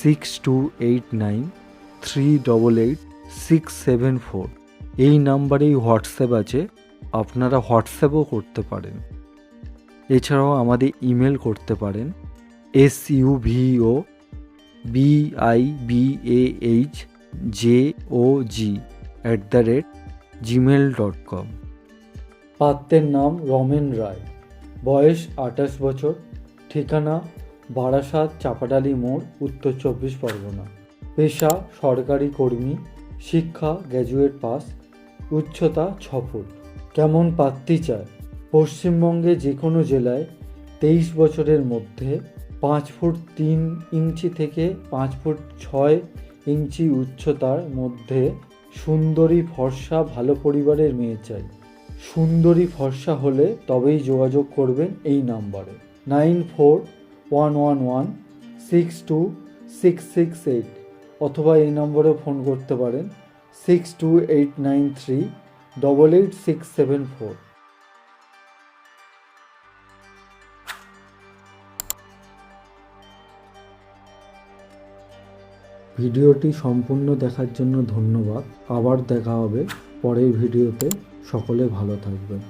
six two eight nine three double eight six seven four এই নাম্বারেই WhatsApp আছে, আপনারা হোয়াটসঅ্যাপও করতে পারেন। এছাড়াও আমাদের ইমেল করতে পারেন S U V O B I B A H J O G at the rate Gmail dot com পাত্রের নাম রমেন রায়। বয়স আঠাশ বছর, ঠিকানা বারাসাত চাপাডালি মোড়, উত্তর চব্বিশ পরগনা। পেশা, সরকারি কর্মী, শিক্ষা, গ্র্যাজুয়েট পাস, উচ্চতা ছ ফুট। কেমন পাত্রী চায়? পশ্চিমবঙ্গে যে কোনো জেলায় তেইশ বছরের মধ্যে পাঁচ ফুট তিন ইঞ্চি থেকে পাঁচ ফুট ছয় ইঞ্চি উচ্চতার মধ্যে সুন্দরী ফর্সা ভালো পরিবারের মেয়ে চাই। সুন্দরী ফর্সা হলে তবেই যোগাযোগ করবেন এই নাম্বারে। Nine four one one one six two six six eight অথবা এই নম্বরে ফোন করতে পারেন six two eight nine three double eight six seven four ভিডিওটি সম্পূর্ণ দেখার জন্য ধন্যবাদ। আবার দেখা হবে পরের ভিডিওতে। সকলে ভালো থাকবেন।